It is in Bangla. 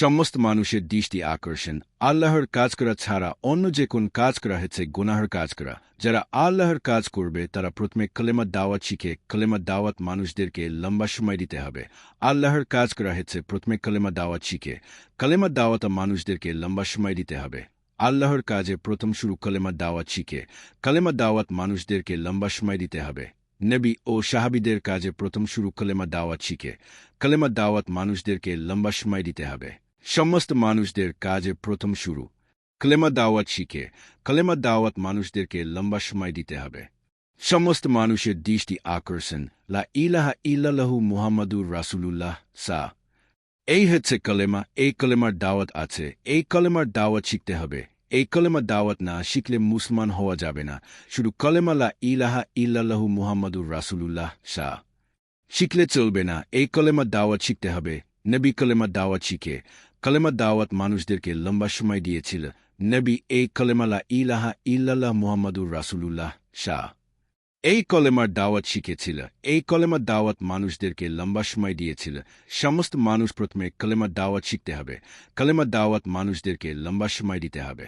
সমস্ত মানুষের দৃষ্টি আকর্ষণ। আল্লাহর কাজ করা ছাড়া অন্য যে কোন কাজ করা হয়েছে গুনাহর কাজ করা। যারা আল্লাহর কাজ করবে, তারা প্রথমে কলেমা দাওয়াত শিখে, কলেমা দাওয়াত মানুষদেরকে লম্বা সময় দিতে হবে। আল্লাহর কাজ করা হয়েছে প্রথমে কলেমা দাওয়াত শিখে, কলেমা দাওয়াত মানুষদেরকে লম্বা সময় দিতে হবে। আল্লাহর কাজে প্রথম শুরু কলেমা দাওয়াত শিখে, কলেমা দাওয়াত মানুষদেরকে লম্বা সময় দিতে হবে। নবী ও সাহাবিদের কাজে প্রথম শুরু কলেমা দাওয়াত শিখে, কলেমা দাওয়াত মানুষদেরকে লম্বা সময় দিতে হবে। সমস্ত মানুষদের কাজে প্রথম শুরু কলেমা দাওয়াত শিখে। কলেমা দাওয়াত মানুষদেরকে লম্বা সময় দিতে হবে। সমস্ত মানুষের দৃষ্টি আকর্ষণ। লা ইলাহা ইল্লাল্লাহু মুহাম্মাদুর রাসূলুল্লাহ সা। এই হচ্ছে কলেমা, এই কলেমার দাওয়াত আছে। এই কলেমার দাওয়াত শিখতে হবে। এই কলেমা দাওয়াত না শিখলে মুসলমান হওয়া যাবে না। শুধু কলেমা লা ইলাহা ইল্লাল্লাহু মুহাম্মাদুর রাসূলুল্লাহ সা। শিখলে চলবে না। এই কলেমা দাওয়াত শিখতে হবে। নবী কলেমা দাওয়াত শিখে। কলেমা দাওয়াত মানুষদেরকে লম্বা সময় দিয়েছিল। নবী এই কলেমালা ইলাহা ইল্লাহ মুহাম্মাদুর রাসুলুল্লাহ শাহ। এই কলেমার দাওয়াত শিখেছিল। এই কলেমার দাওয়াত মানুষদেরকে লম্বা সময় দিয়েছিল। সমস্ত মানুষ প্রথমে কলেমার দাওয়াত শিখতে হবে। কলেমার দাওয়াত মানুষদেরকে লম্বা সময় দিতে হবে।